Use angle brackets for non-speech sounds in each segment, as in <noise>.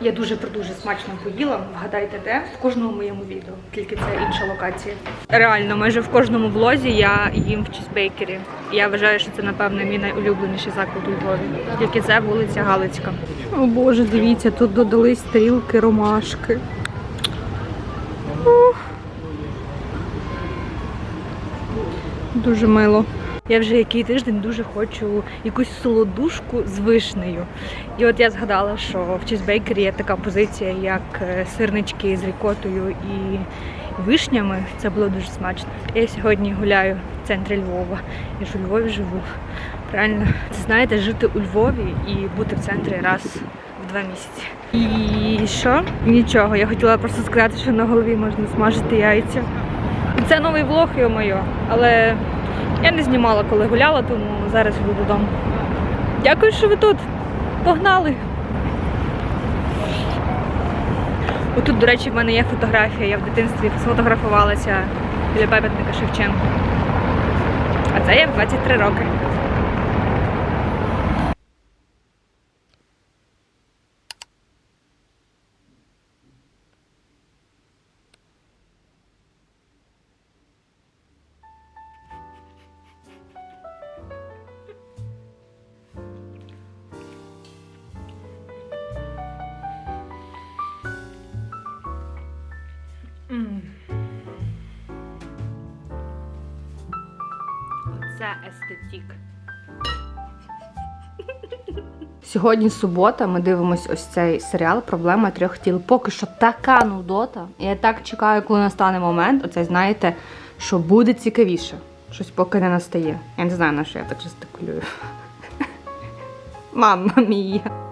Я дуже дуже смачно поїла. Вгадайте, де в кожному моєму відео, тільки це інша локація. Реально, майже в кожному влозі я їм в чізбейкері. Я вважаю, що це напевно мій найулюбленіший заклад у Львові. Тільки це вулиця Галицька. О Боже, дивіться, тут додали стрілки ромашки. Ух. Дуже мило. Я вже який тиждень дуже хочу якусь солодушку з вишнею. І от я згадала, що в чізбейкері є така позиція, як е, сирнички з рікотою і вишнями. Це було дуже смачно. Я сьогодні гуляю в центрі Львова. Я ж у Львові живу. Правильно, це знаєте, жити у Львові і бути в центрі раз в два місяці. І що? Нічого. Я хотіла просто сказати, що на голові можна смажити яйця. Це новий влог, йо-моє, але я не знімала, коли гуляла, тому зараз йду додому. Дякую, що ви тут. Погнали! Отут, до речі, в мене є фотографія. Я в дитинстві сфотографувалася біля пам'ятника Шевченка. А це я в 23 роки. Сьогодні субота, ми дивимось ось цей серіал Проблема трьох тіл. Поки що така нудота. Я так чекаю, коли настане момент. Оце знаєте, що буде цікавіше. Щось поки не настає. Я не знаю, на що я так жестикулюю. <laughs> Мама мія.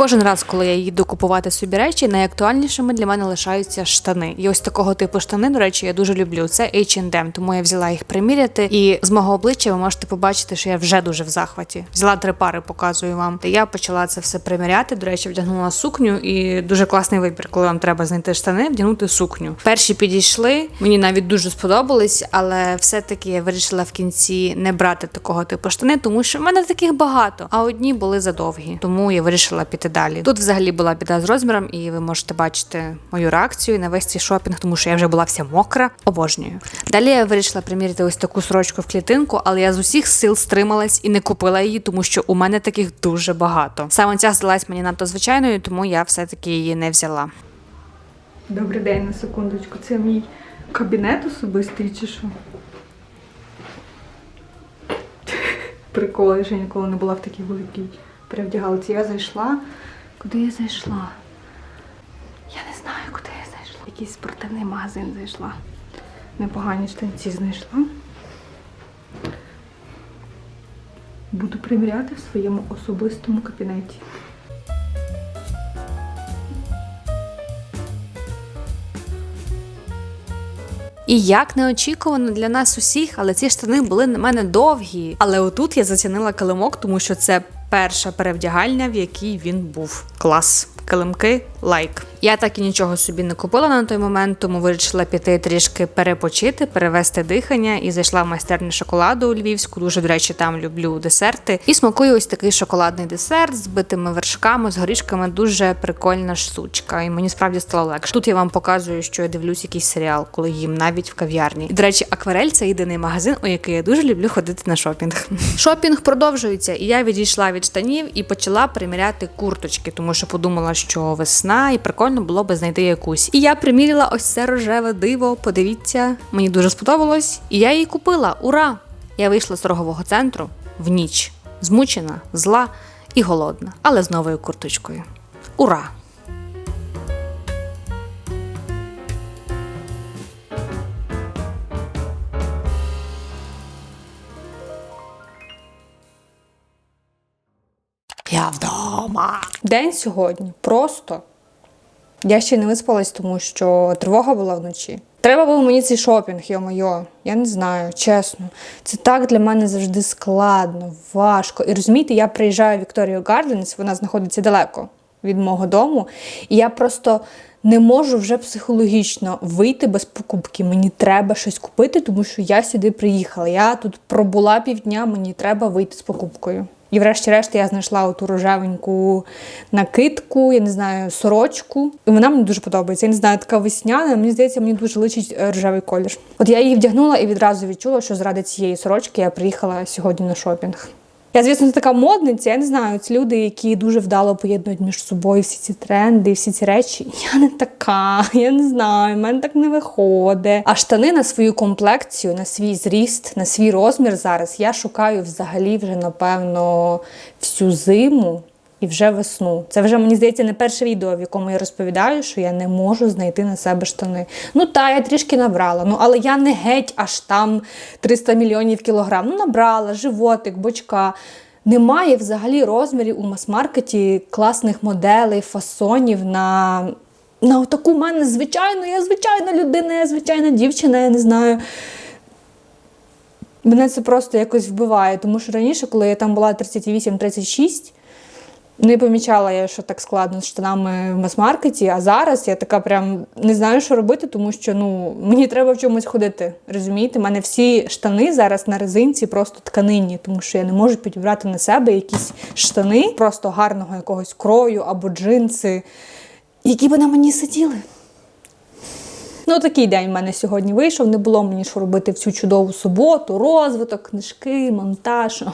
Кожен раз, коли я їду купувати собі речі, найактуальнішими для мене лишаються штани. І ось такого типу штани, до речі, я дуже люблю. Це H&M, тому я взяла їх приміряти. І з мого обличчя ви можете побачити, що я вже дуже в захваті. Взяла три пари, показую вам. Та я почала це все приміряти. До речі, вдягнула сукню, і дуже класний вибір, коли вам треба знайти штани, вдягнути сукню. Перші підійшли, мені навіть дуже сподобались, але все-таки я вирішила в кінці не брати такого типу штани, тому що в мене таких багато, а одні були задовгі. Тому я вирішила піти далі. Тут взагалі була біда з розміром, і ви можете бачити мою реакцію на весь цей шопінг, тому що я вже була вся мокра, обожнюю. Далі я вирішила приміряти ось таку сорочку в клітинку, але я з усіх сил стрималась і не купила її, тому що у мене таких дуже багато. Саме ця здалась мені надто звичайною, тому я все-таки її не взяла. Добрий день на секундочку. Це мій кабінет особистий чи що? Прикол, я ще ніколи не була в такій великій перевдягалці. Я зайшла. Куди я зайшла? Я не знаю, куди я зайшла. Якийсь спортивний магазин зайшла. Непогані штанці знайшла. Буду приміряти в своєму особистому кабінеті. І як неочікувано для нас усіх, але ці штани були на мене довгі. Але отут я зацінила килимок, тому що це перша перевдягальня, в якій він був. Клас. Килимки лайк. Я так і нічого собі не купила на той момент, тому вирішила піти трішки перепочити, перевести дихання і зайшла в майстерню шоколаду у Львівську. Дуже, до речі, там люблю десерти. І смакую ось такий шоколадний десерт з битими вершками, з горішками. Дуже прикольна штучка. І мені справді стало легше. Тут я вам показую, що я дивлюсь якийсь серіал, коли їм навіть в кав'ярні. І, до речі, акварель це єдиний магазин, у який я дуже люблю ходити на шопінг. <laughs> Шопінг продовжується, і я відійшла від штанів і почала приміряти курточки, тому що подумала, що весна і прикольно було би знайти якусь. І я приміряла ось це рожеве диво. Подивіться, мені дуже сподобалось, і я її купила. Ура! Я вийшла з торгового центру в ніч, змучена, зла і голодна, але з новою курточкою. Ура! Я вдома. День сьогодні просто. Я ще не виспалась, тому що тривога була вночі. Треба було мені цей шопінг, йо-моє. Я не знаю, чесно. Це так для мене завжди складно, важко. І розумієте, я приїжджаю в Вікторію Гарденс, вона знаходиться далеко від мого дому. І я просто не можу вже психологічно вийти без покупки. Мені треба щось купити, тому що я сюди приїхала. Я тут пробула півдня, мені треба вийти з покупкою. І врешті-решт я знайшла оту рожевеньку накидку, я не знаю, сорочку. І вона мені дуже подобається. Я не знаю, така весняна. Мені здається, мені дуже личить е, рожевий колір. От я її вдягнула і відразу відчула, що заради цієї сорочки я приїхала сьогодні на шопінг. Я, звісно, не така модниця, я не знаю, ці люди, які дуже вдало поєднують між собою всі ці тренди, всі ці речі. <laughs> Я не така, я не знаю, в мене так не виходить. А штани на свою комплекцію, на свій зріст, на свій розмір зараз я шукаю взагалі вже, напевно, всю зиму. І вже весну. Це вже мені здається не перше відео, в якому я розповідаю, що я не можу знайти на себе штани. Ну та я трішки набрала. Ну але я не геть аж там 300 мільйонів кілограм. Ну набрала животик, бочка. Немає взагалі розмірів у мас-маркеті класних моделей, фасонів на. На таку мене звичайно, я звичайна людина, я звичайна дівчина, я не знаю. Мене це просто якось вбиває, тому що раніше, коли я там була 38-36, не помічала я, що так складно з штанами в мас-маркеті, а зараз я така прям не знаю, що робити, тому що ну мені треба в чомусь ходити. Розумієте, У мене всі штани зараз на резинці просто тканині, тому що я не можу підібрати на себе якісь штани просто гарного якогось крою або джинси, які б на мені сиділи. Ну, такий день в мене сьогодні вийшов. Не було мені що робити в цю чудову суботу, розвиток, книжки, монтаж.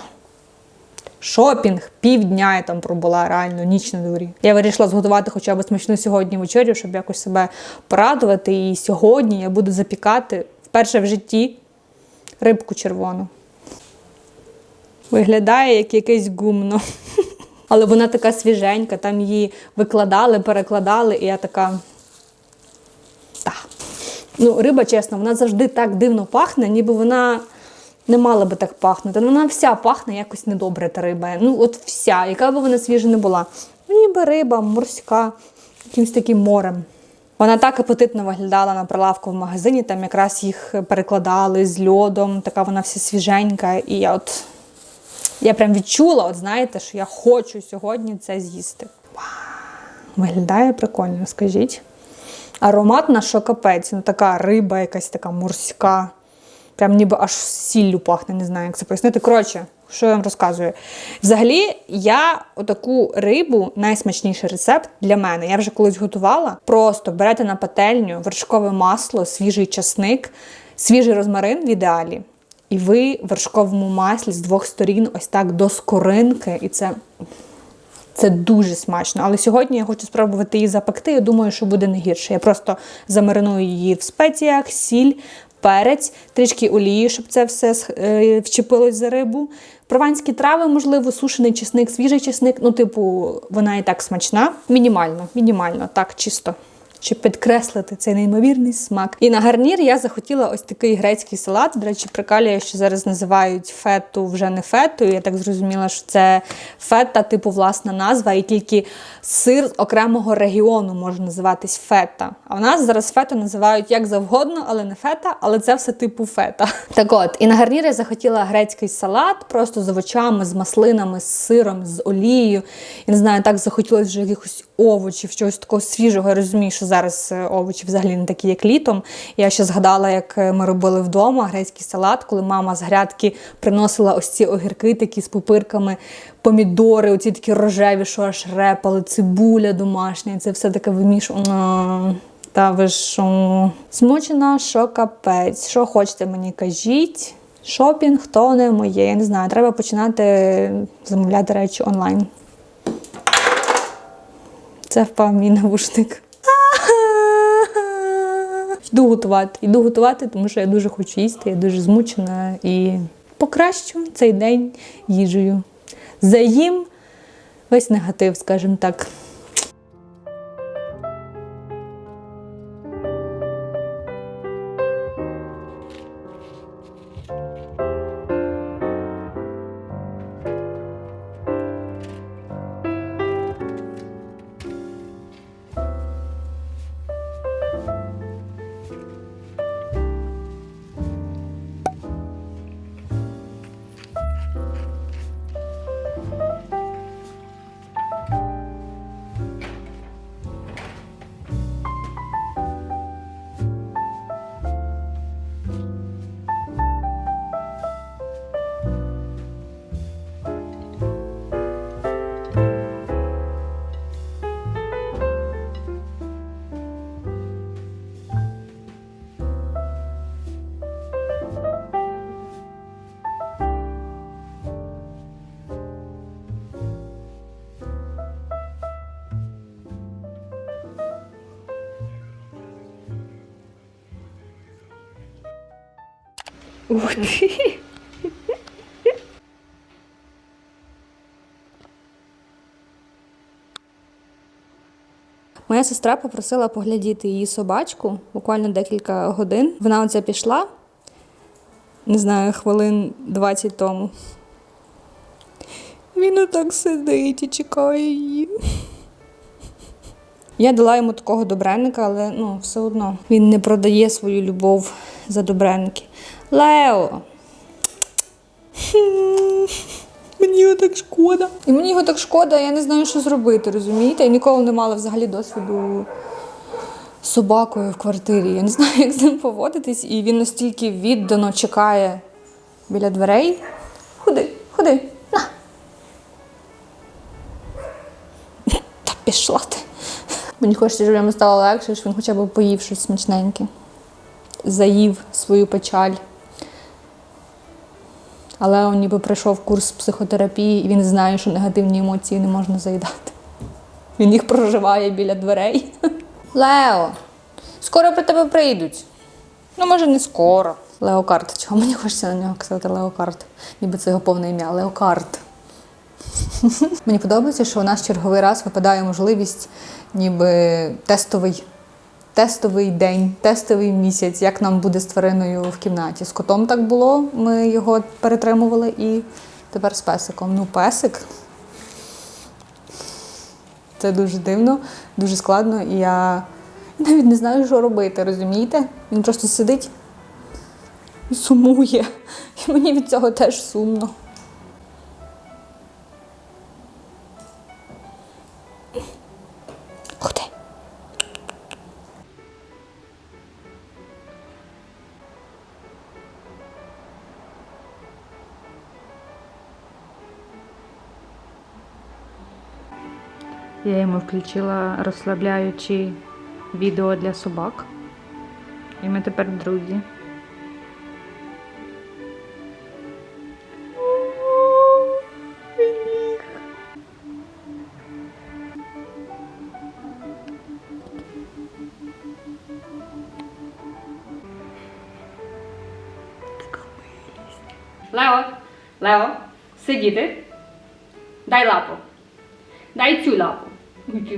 Шопінг, півдня я там пробула реально ніч на дворі. Я вирішила зготувати хоча б смачну сьогодні вечерю, щоб якось себе порадувати. І сьогодні я буду запікати вперше в житті рибку червону. Виглядає як якесь гумно. <laughs> Але вона така свіженька, там її викладали, перекладали, і я така. Так. Ну, риба, чесно, вона завжди так дивно пахне, ніби вона не мала би так пахнути. Ну, Вона вся пахне якось недобре та риба. Ну, от вся, яка б вона свіжа не була. Ну, ніби риба, морська, якимось таким морем. Вона так апетитно виглядала на прилавку в магазині, там якраз їх перекладали з льодом, така вона вся свіженька. І я от я прям відчула, от знаєте, що я хочу сьогодні це з'їсти. Виглядає прикольно, скажіть. Ароматна, що капець, ну така риба, якась така морська. Прям ніби аж сіллю пахне, не знаю, як це пояснити. Коротше, що я вам розказую? Взагалі, я отаку рибу, найсмачніший рецепт для мене. Я вже колись готувала. Просто берете на пательню вершкове масло, свіжий часник, свіжий розмарин в ідеалі. І ви в вершковому маслі з двох сторін, ось так до скоринки. І це. Це дуже смачно. Але сьогодні я хочу спробувати її запекти. Я думаю, що буде не гірше. Я просто замариную її в спеціях, сіль, перець, трішки олії, щоб це все е, вчепилось за рибу. Прованські трави, можливо, сушений чесник, свіжий чесник. Ну, типу, вона і так смачна. Мінімально, мінімально, так, чисто. Щоб підкреслити цей неймовірний смак. І на гарнір я захотіла ось такий грецький салат. До речі, прикалює, що зараз називають фету вже не фетою. Я так зрозуміла, що це фета, типу власна назва, і тільки сир з окремого регіону може називатись фета. А в нас зараз фету називають як завгодно, але не фета, але це все типу фета. <laughs> Так от, і на гарнір я захотіла грецький салат, просто з овочами, з маслинами, з сиром, з олією. Я не знаю, так захотілося вже якихось овочів, чогось такого свіжого. Я розумію, що зараз е, овочі взагалі не такі, як літом. Я ще згадала, як е, ми робили вдома грецький салат, коли мама з грядки приносила ось ці огірки такі з пупирками, помідори, оці такі рожеві, що аж репали, цибуля домашня. Це все таке вимішано. Та ви що? Смучена, що капець. Що хочете мені кажіть? Шопінг то не моє. Я не знаю, треба починати замовляти речі онлайн. Це впав мій навушник. Йду готувати. Йду готувати, тому що я дуже хочу їсти, я дуже змучена і покращу цей день їжею. Заїм весь негатив, скажімо так. Ух ти! Моя сестра попросила поглядіти її собачку буквально декілька годин. Вона оце пішла, не знаю, хвилин 20 тому. Він отак сидить і чекає її. Я дала йому такого добренника, але ну, все одно він не продає свою любов за добреники. Лео! <laughs> Мені його так шкода. І мені його так шкода, я не знаю, що зробити, розумієте? Я ніколи не мала взагалі досвіду з собакою в квартирі. Я не знаю, <laughs> як з ним поводитись, і він настільки віддано чекає біля дверей. Ходи, ходи, на. Та пішла ти. Мені хочеться, щоб йому стало легше, щоб він хоча б поїв щось смачненьке. Заїв свою печаль. Але він ніби пройшов курс психотерапії, і він знає, що негативні емоції не можна заїдати. Він їх проживає біля дверей. <laughs> Лео, скоро про тебе прийдуть. Ну, може, не скоро. Леокарт. Чого мені хочеться на нього казати Леокарт? Ніби це його повне ім'я. Леокарт. <laughs> Мені подобається, що у нас черговий раз випадає можливість, ніби тестовий, тестовий день, тестовий місяць, як нам буде з твариною в кімнаті. З котом так було, ми його перетримували і тепер з песиком. Ну, песик. Це дуже дивно, дуже складно, і я навіть не знаю, що робити, розумієте? Він просто сидить і сумує. І мені від цього теж сумно. Включила розслабляючі відео для собак. І ми тепер друзі. Лео, Лео, сидіти.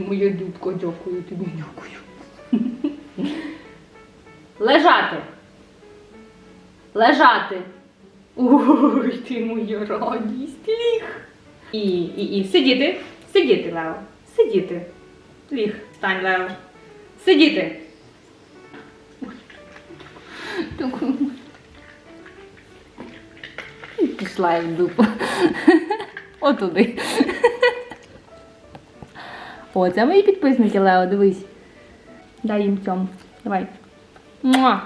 Моя дудка, дякую тобі, дякую. Лежати. Лежати. Ой, ти моя радість. Ліг. І, і, і. Сидіти. Сидіти, Лео. Сидіти. Ліг. Стань, Лео. Сидіти. Пішла я в дупу. Отуди. О, це мої підписники, Лео, дивись. Дай їм цьому. Давай. Муа.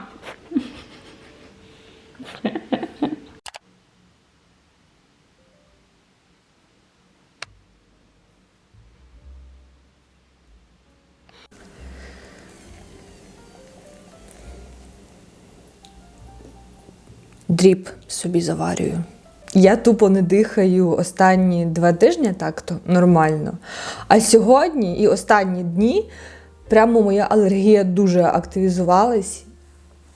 дріб собі заварюю. Я тупо не дихаю останні два тижні так-то нормально. А сьогодні і останні дні прямо моя алергія дуже активізувалась.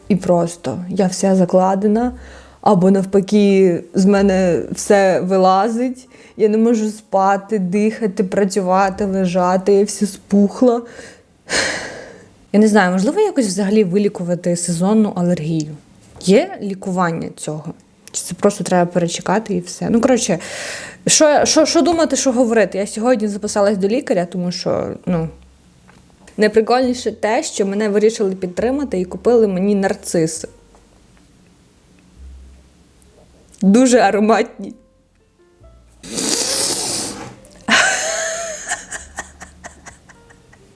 І просто я вся закладена, або навпаки, з мене все вилазить. Я не можу спати, дихати, працювати, лежати, я вся спухла. Я не знаю, можливо, якось взагалі вилікувати сезонну алергію. Є лікування цього? Чи це просто треба перечекати і все? Ну, коротше, що, що, що думати, що говорити? Я сьогодні записалась до лікаря, тому що, ну. Найприкольніше те, що мене вирішили підтримати і купили мені нарциси. Дуже ароматні.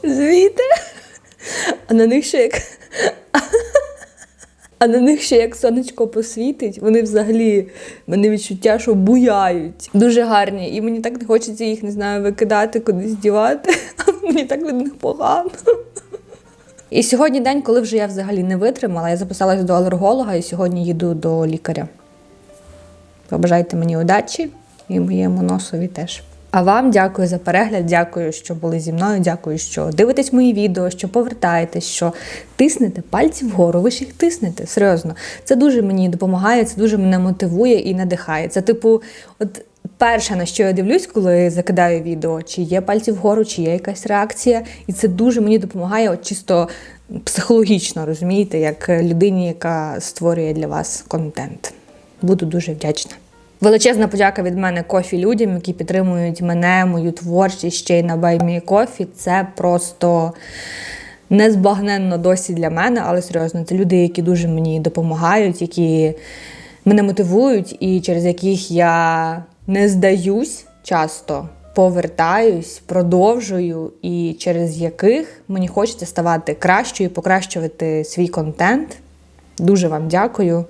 Звідти? А на них ще як. А на них ще як сонечко посвітить, вони взагалі мене відчуття, що буяють. Дуже гарні. І мені так не хочеться їх, не знаю, викидати, кудись дівати. <laughs> Мені так від них погано. І сьогодні день, коли вже я взагалі не витримала, я записалась до алерголога і сьогодні їду до лікаря. Побажайте мені удачі і моєму носові теж. А вам дякую за перегляд, дякую, що були зі мною. Дякую, що дивитесь мої відео, що повертаєтесь, що тиснете пальці вгору. Ви ж їх тиснете. Серйозно. Це дуже мені допомагає, це дуже мене мотивує і надихає. Це, типу, от перше, на що я дивлюсь, коли закидаю відео, чи є пальці вгору, чи є якась реакція. І це дуже мені допомагає, от чисто психологічно, розумієте, як людині, яка створює для вас контент. Буду дуже вдячна. Величезна подяка від мене кофі людям, які підтримують мене, мою творчість ще й на Баймі Кофі. Це просто незбагненно досі для мене, але серйозно, це люди, які дуже мені допомагають, які мене мотивують, і через яких я не здаюсь часто, повертаюсь, продовжую, і через яких мені хочеться ставати кращою, покращувати свій контент. Дуже вам дякую.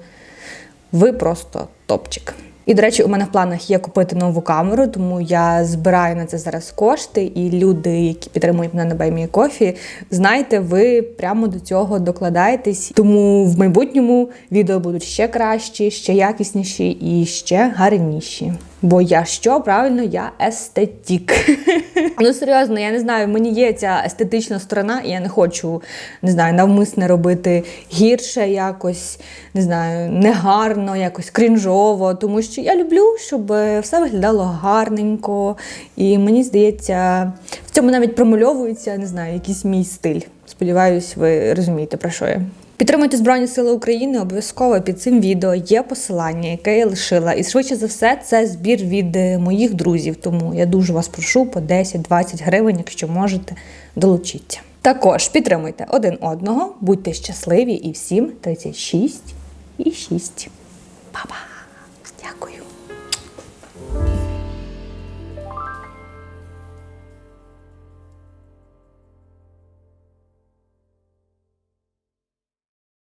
Ви просто топчик. І, до речі, у мене в планах є купити нову камеру, тому я збираю на це зараз кошти. І люди, які підтримують мене на Баймі Кофі, знаєте, ви прямо до цього докладаєтесь. Тому в майбутньому відео будуть ще кращі, ще якісніші і ще гарніші. Бо я що правильно, я естетік. <laughs> ну серйозно, я не знаю, мені є ця естетична сторона, і я не хочу не знаю, навмисне робити гірше якось, не знаю, негарно, якось крінжово, тому що я люблю, щоб все виглядало гарненько. І мені здається, в цьому навіть промальовується, не знаю, якийсь мій стиль. Сподіваюсь, ви розумієте, про що я. Підтримуйте Збройні Сили України. Обов'язково під цим відео є посилання, яке я лишила. І швидше за все, це збір від е, моїх друзів. Тому я дуже вас прошу по 10-20 гривень, якщо можете, долучіться. Також підтримуйте один одного, будьте щасливі і всім 36 і 6. Па-па!